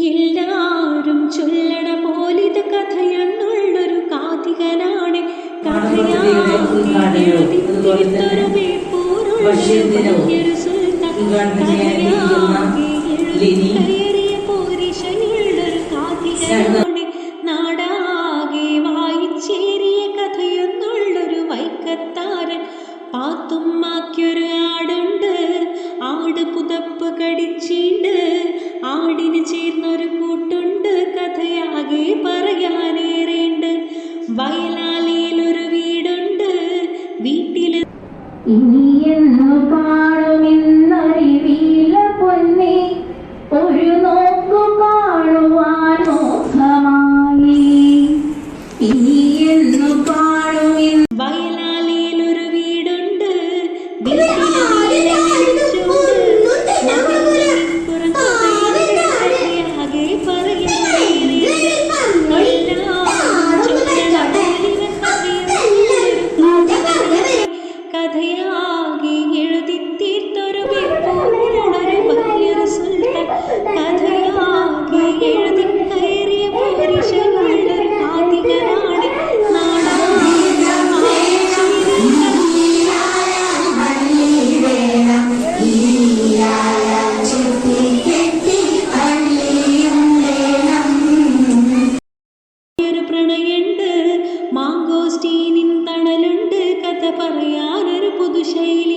എല്ലാരും ചൊല്ലണ പോലിത് കഥയെന്നുള്ളൊരു കാതികനാണ് കാതികനാണ് നാടാകെ വായിച്ചേറിയ കഥയെന്നുള്ളൊരു വൈക്കത്താരൻ പാത്തുമ്മാക്കൊരു ആടുണ്ട് പറയാനേറെയുണ്ട് വയലാലിയിലൊരു വീടുണ്ട്. വീട്ടിൽ ഇനിയെന്നു കാണുമെന്നറിവില്ല ഒരു പ്രണയുണ്ട്. മാങ്കോസ്റ്റീനിൻ തണലുണ്ട്. കഥ പറയാനൊരു പുതുശൈലി